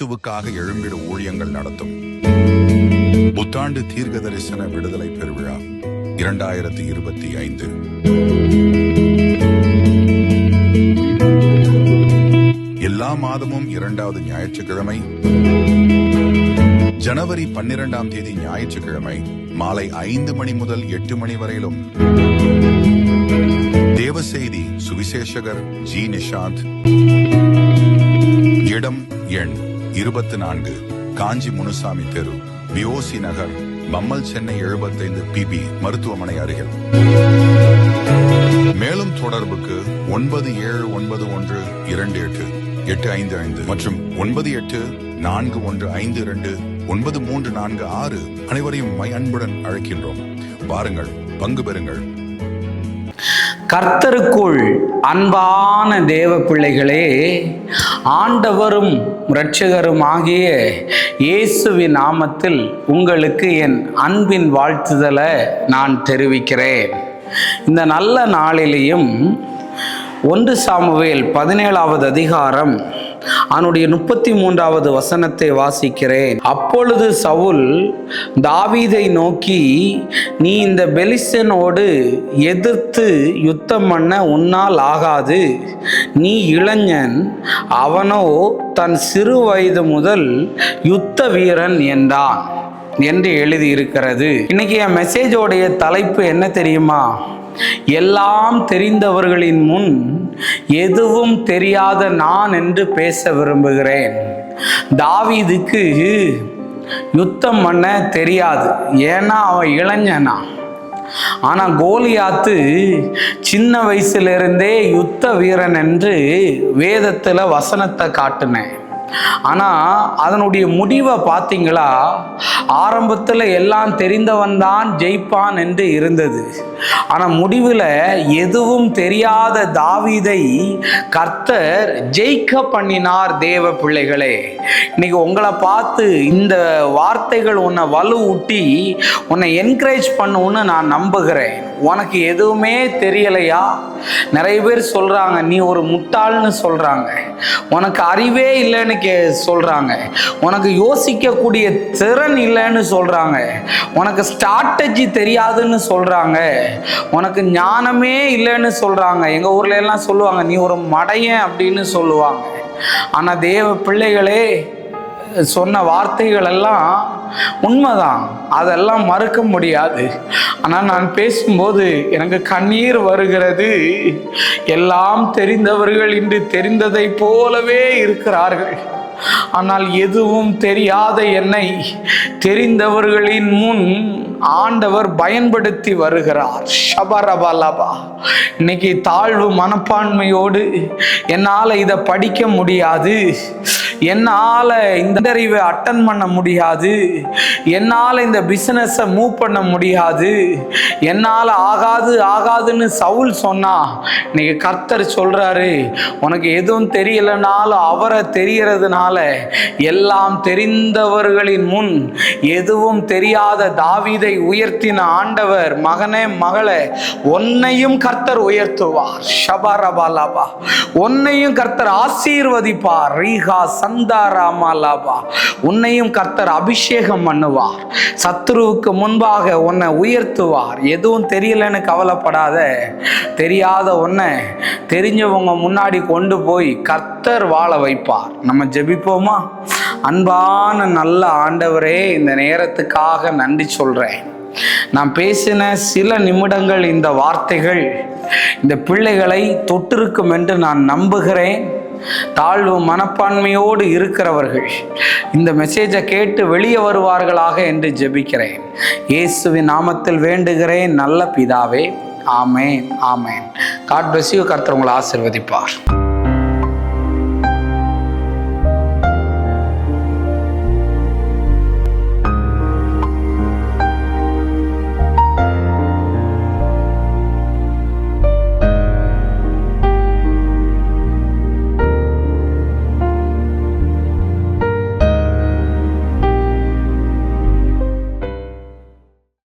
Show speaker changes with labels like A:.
A: இயேசுவுக்காக எழும்பிட ஊழியங்கள் நடத்தும். புத்தாண்டு தீர்க்க தரிசன விடுதலை பெருவிழா இரண்டாயிரத்தி இருபத்தி ஐந்து. எல்லா மாதமும் இரண்டாவது ஞாயிற்றுக்கிழமை ஜனவரி பன்னிரெண்டாம் தேதி ஞாயிற்றுக்கிழமை மாலை ஐந்து மணி முதல் எட்டு மணி வரையிலும். தேவசெய்தி சுவிசேஷகர் ஜி நிஷாந்த். இடம் எண் இருபத்தி நான்கு காஞ்சி முனுசாமி தெரு பிஓசி நகர் பம்மல் சென்னை எழுபத்தைந்து பிபி மருத்துவமனை அருகில். மேலும் தொடர்புக்கு ஒன்பது ஏழு ஒன்பது ஒன்று இரண்டு எட்டு எட்டு ஐந்து ஐந்து மற்றும் ஒன்பது எட்டு நான்கு ஒன்று ஐந்து இரண்டு ஒன்பது மூன்று நான்கு ஆறு அனைவரையும் மை அன்புடன் அழைக்கின்றோம். வாருங்கள் பங்கு பெறுங்கள்.
B: கர்த்தருக்குள் அன்பான தேவ பிள்ளைகளே ஆண்டவரும் இரட்சகரும் ஆகிய இயேசுவின் நாமத்தில் உங்களுக்கு என் அன்பின் வாழ்த்துதலை நான் தெரிவிக்கிறேன். இந்த நல்ல நாளிலேயும் ஒன்று சாமுவேல் பதினேழாவது அதிகாரம் அவனுடைய முப்பத்தி மூன்றாவது வசனத்தை வாசிக்கிறேன். அப்பொழுது சவுல் தாவீதை நோக்கி நீ இந்த பெலிஸ்தனோடு எதிர்த்து யுத்தம் பண்ண உன்னால் ஆகாது. நீ இளைஞன் அவனோ தன் சிறு வயது முதல் யுத்த வீரன் என்றான். என்று எழுதியிருக்கிறது. இன்னைக்கு என் மெசேஜோடைய தலைப்பு என்ன தெரியுமா? எல்லாம் தெரிந்தவர்களின் முன் எதுவும் தெரியாத நான் என்று பேச விரும்புகிறேன். தாவிதுக்கு யுத்தம் பண்ண தெரியாது. ஏன்னா அவன் இளைஞனா. ஆனா கோலியாத்து சின்ன வயசுல இருந்தே யுத்த வீரன் என்று வேதத்துல வசனத்தை காட்டுனேன். ஆனா அதனுடைய முடிவை பார்த்தீங்களா? ஆரம்பத்தில் எல்லாம் தெரிந்தவன் தான் ஜெயிப்பான் என்று இருந்தது. ஆனால் முடிவில் எதுவும் தெரியாத தாவீதை கர்த்தர் ஜெயிக்க பண்ணினார் தேவ பிள்ளைகளே. இன்னைக்கு உங்களை பார்த்து இந்த வார்த்தைகள் உன்னை வலுவூட்டி உன்னை என்கரேஜ் பண்ணுன்னு நான் நம்புகிறேன். உனக்கு எதுவுமே தெரியலையா? நிறைய பேர் சொல்கிறாங்க நீ ஒரு முட்டாள்னு சொல்கிறாங்க உனக்கு அறிவே இல்லைன்னு கே சொல்றாங்க. உனக்கு யோசிக்கக்கூடிய திறன் இல்லைன்னு சொல்றாங்க. உனக்கு ஸ்ட்ராட்டஜி தெரியாதுன்னு சொல்றாங்க. உனக்கு ஞானமே இல்லைன்னு சொல்றாங்க. எங்க ஊர்ல எல்லாம் சொல்லுவாங்க நீ ஒரு மடையன் அப்படின்னு சொல்லுவாங்க. ஆனா தேவ பிள்ளைகளே சொன்ன வார்த்தைகள் எல்லாம் உண்மைதான். அதெல்லாம் மறுக்க முடியாது. ஆனால் நான் பேசும்போது எனக்கு கண்ணீர் வருகிறது. எல்லாம் தெரிந்தவர்கள் இன்று தெரிந்ததை போலவே இருக்கிறார்கள். ஆனால் எதுவும் தெரியாத என்னை தெரிந்தவர்களின் முன் ஆண்டவர் பயன்படுத்தி வருகிறார். ஷபரபலபா. இன்னைக்கு தாழ்வு மனப்பான்மையோடு என்னால் இதை படிக்க முடியாது. என்னால் இந்த அறிவை அட்டன் பண்ண முடியாது. என்னால் இந்த பிஸ்னஸை மூவ் பண்ண முடியாது. என்னால் ஆகாது ஆகாதுன்னு சவுல் சொன்னா இன்னைக்கு கர்த்தர் சொல்கிறாரு உனக்கு எதுவும் தெரியலனாலும் அவரை தெரியறதுனால எல்லாம் தெரிந்தவர்களின் முன் எதுவும் தெரியாத தாவீதை உயர்த்தின ஆண்டவர் மகனே மகளே உன்னையும் கர்த்தர் உயர்த்துவார். ஷபரபாலாபா. உன்னையும் கர்த்தர் ஆசீர்வதிப்பார். ரீகா சந்தாராமாலாபா உன்னையும் கர்த்தர் அபிஷேகம் பண்ணுவார். சத்ருவுக்கு முன்பாக உன்னை உயர்த்துவார். எதுவும் தெரியலன்னு கவலைப்படாத. தெரியாத உன்னை தெரிஞ்சவங்க முன்னாடி கொண்டு போய் கர்த்தர் வாழ வைப்பார். நம்ம ஜெபிப்போமா? அன்பான நல்ல ஆண்டவரே இந்த நேரத்துக்காக நன்றி சொல்றேன். நான் பேசின சில நிமிடங்கள் இந்த வார்த்தைகள் இந்த பிள்ளைகளை தொட்டிருக்கும் என்று நான் நம்புகிறேன். தாழ்வு மனப்பான்மையோடு இருக்கிறவர்கள். இந்த மெசேஜை கேட்டு வெளியே வருவார்களாக என்று ஜெபிக்கிறேன். இயேசுவின் நாமத்தில் வேண்டுகிறேன் நல்ல பிதாவே. Amen amen. God bless you கர்த்தர் உங்களை ஆசிர்வதிப்பார்.